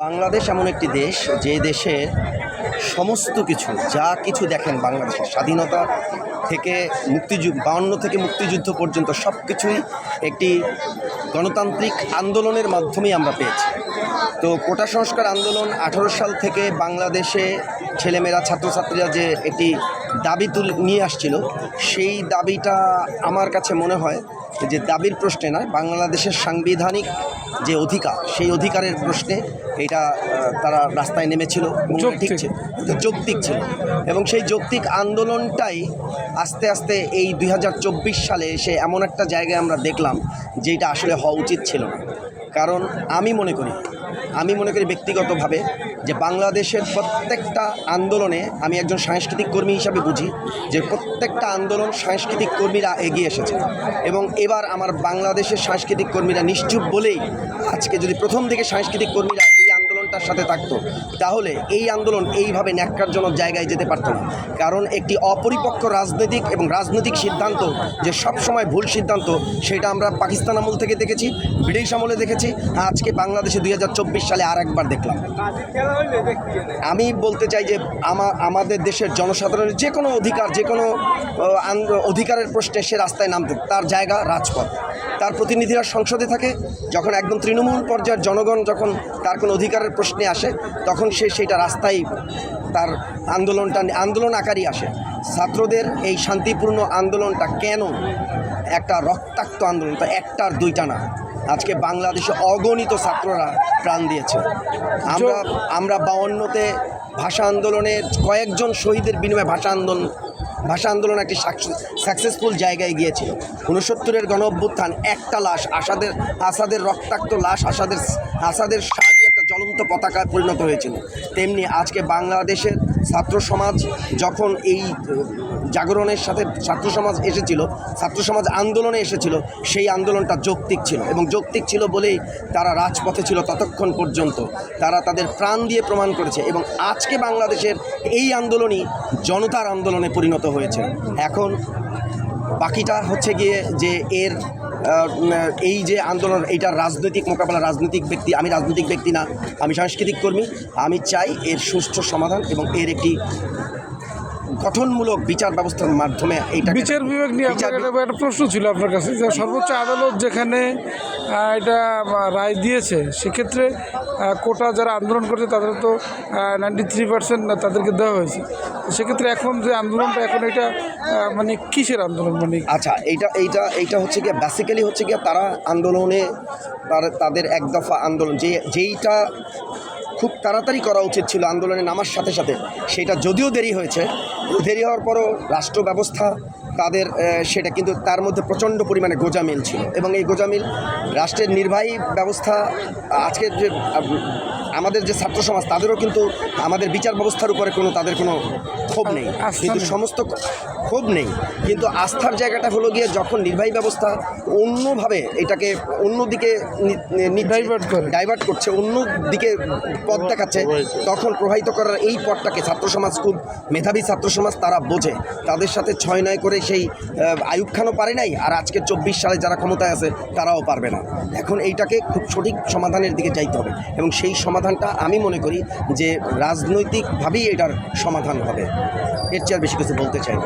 বাংলাদেশ এমন একটি দেশ যে দেশে সমস্ত কিছু, যা কিছু দেখেন বাংলাদেশের স্বাধীনতা থেকে মুক্তিযুদ্ধ বাউন্ন থেকে মুক্তিযুদ্ধ পর্যন্ত সব কিছুই একটি গণতান্ত্রিক আন্দোলনের মাধ্যমেই আমরা পেয়েছি। তো কোটা সংস্কার আন্দোলন আঠারো সাল থেকে বাংলাদেশে ছেলেমেয়েরা, ছাত্রছাত্রীরা যে একটি দাবি তুল নিয়ে আসছিল। সেই দাবিটা আমার কাছে মনে হয় যে দাবির প্রশ্নে নয় বাংলাদেশের সাংবিধানিক যে অধিকার সেই অধিকারের প্রশ্নে এটা তারা রাস্তায় নেমেছিল ঠিক যৌক্তিক। ছিল। যৌক্তিক ছিল। এবং সেই যৌক্তিক আন্দোলনটাই আস্তে আস্তে এই দুই হাজার চব্বিশ সালে এসে এমন একটা জায়গায় আমরা দেখলাম যেটা আসলে হওয়া উচিত ছিল না। কারণ আমি মনে করি, আমি মনে করি ব্যক্তিগতভাবে যে বাংলাদেশের প্রত্যেকটা আন্দোলনে আমি একজন সাংস্কৃতিক কর্মী হিসাবে বুঝি যে প্রত্যেকটা আন্দোলন সাংস্কৃতিক কর্মীরা এগিয়ে এসেছে। এবং এবার আমার বাংলাদেশের সাংস্কৃতিক কর্মীরা নিশ্চুপ বলেই আজকে যদি প্রথম দিকে সাংস্কৃতিক কর্মীরা আন্দোলনটার সাথে থাকতো, তাহলে এই আন্দোলন এইভাবে ন্যাক্কারজনক জায়গায় যেতে পারতো না। কারণ একটি অপরিপক্ক রাজনৈতিক এবং রাজনৈতিক সিদ্ধান্ত, যে সবসময় ভুল সিদ্ধান্ত, সেটা আমরা পাকিস্তান আমল থেকে দেখেছি, ব্রিটিশ আমলে দেখেছি, আজকে বাংলাদেশে দুই হাজার চব্বিশ সালে আর একবার দেখলাম। আমি বলতে চাই যে, আমা, আমাদের দেশের জনসাধারণের যে কোনো অধিকার, যে কোনো অধিকারের প্রশ্নে সে রাস্তায় নামতে, তার জায়গা রাজপথ। তার প্রতিনিধিরা সংসদে থাকে, যখন একদম তৃণমূল পর্যায়ের জনগণ যখন তার কোনো অধিকারের প্রশ্নে আসে, তখন সে সেইটা রাস্তায় তার আন্দোলনটা, আন্দোলন আকারই আসে। ছাত্রদের এই শান্তিপূর্ণ আন্দোলনটা কেন একটা রক্তাক্ত আন্দোলন, তা একটার দুইটা না। আজকে বাংলাদেশে অগণিত ছাত্ররা প্রাণ দিয়েছে। আমরা আমরা বাউন্নতে ভাষা আন্দোলনের কয়েকজন শহীদের বিনিময়ে ভাষা আন্দোলন ভাষা আন্দোলন একটি সাকসেসফুল জায়গায় গিয়েছিল। উনসত্তরের গণ অভ্যুত্থান একটা লাশ, আসাদের আসাদের রক্তাক্ত লাশ, আসাদের আসাদের একটা জ্বলন্ত পতাকায় পরিণত হয়েছিল। তেমনি আজকে বাংলাদেশের ছাত্র সমাজ যখন এই জাগরণের সাথে ছাত্র সমাজ এসেছিল, ছাত্র সমাজ আন্দোলনে এসেছিল, সেই আন্দোলনটা যৌক্তিক ছিল এবং যৌক্তিক ছিল বলেই তারা রাজপথে ছিল ততক্ষণ পর্যন্ত। তারা তাদের প্রাণ দিয়ে প্রমাণ করেছে এবং আজকে বাংলাদেশের এই আন্দোলনই জনতার আন্দোলনে পরিণত হয়েছে। এখন বাকিটা হচ্ছে গিয়ে যে এর এই যে আন্দোলন এইটার রাজনৈতিক মোকাবেলা, রাজনৈতিক ব্যক্তি, আমি রাজনৈতিক ব্যক্তি না, আমি সাংস্কৃতিক কর্মী, আমি চাই এর সুষ্ঠু সমাধান এবং এর একটি গঠনমূলক বিচার ব্যবস্থার মাধ্যমে এইটা বিচার বিভাগ নিয়ে আপনার একটা প্রশ্ন ছিল আপনার কাছে যে সর্বোচ্চ আদালত যেখানে এটা রায় দিয়েছে সেক্ষেত্রে কোটা যারা আন্দোলন করছে তাদের তো নাইনটি থ্রি পার্সেন্ট তাদেরকে দেওয়া হয়েছে। সেক্ষেত্রে এখন যে আন্দোলনটা এখন এটা মানে কিসের আন্দোলন? মানে আচ্ছা এইটা এইটা এইটা হচ্ছে গিয়ে বেসিক্যালি হচ্ছে গিয়ে তারা আন্দোলনে তার তাদের এক দফা আন্দোলন যে যেইটা খুব তাড়াতাড়ি করা উচিত ছিল আন্দোলনে নামার সাথে সাথে। সেটা যদিও দেরি হয়েছে, দেরি হওয়ার পরও রাষ্ট্র ব্যবস্থা তাদের সেটা কিন্তু তার মধ্যে প্রচণ্ড পরিমাণে গোজামিল ছিল। এবং এই গোজামিল রাষ্ট্রের নির্বাহী ব্যবস্থা আজকের যে আমাদের যে ছাত্র সমাজ তাদেরও কিন্তু আমাদের বিচার ব্যবস্থার উপরে কোনো তাদের কোনো ক্ষোভ নেই। কিন্তু সমস্ত ক্ষোভ নেই। কিন্তু আস্থার জায়গাটা হলো গিয়ে যখন নির্বাহী ব্যবস্থা অন্যভাবে এটাকে অন্যদিকে। ডাইভার্ট করছে অন্য দিকে পথ দেখাচ্ছে তখন প্রবাহিত করার এই পথটাকে ছাত্র সমাজ খুব মেধাবী ছাত্র সমাজ তারা বোঝে। তাদের সাথে ছয় নয় করে সেই আহ, আইয়ুব খানও পারে নাই আর আজকে চব্বিশ সালে যারা ক্ষমতায় আছে তারাও পারবে না। এখন এইটাকে খুব সঠিক সমাধানের দিকে যাইতে হবে এবং সেই সমাধানটা আমি মনে করি যে রাজনৈতিকভাবেই এটার সমাধান হবে। এর চেয়ে আর বেশি কিছু বলতে চাই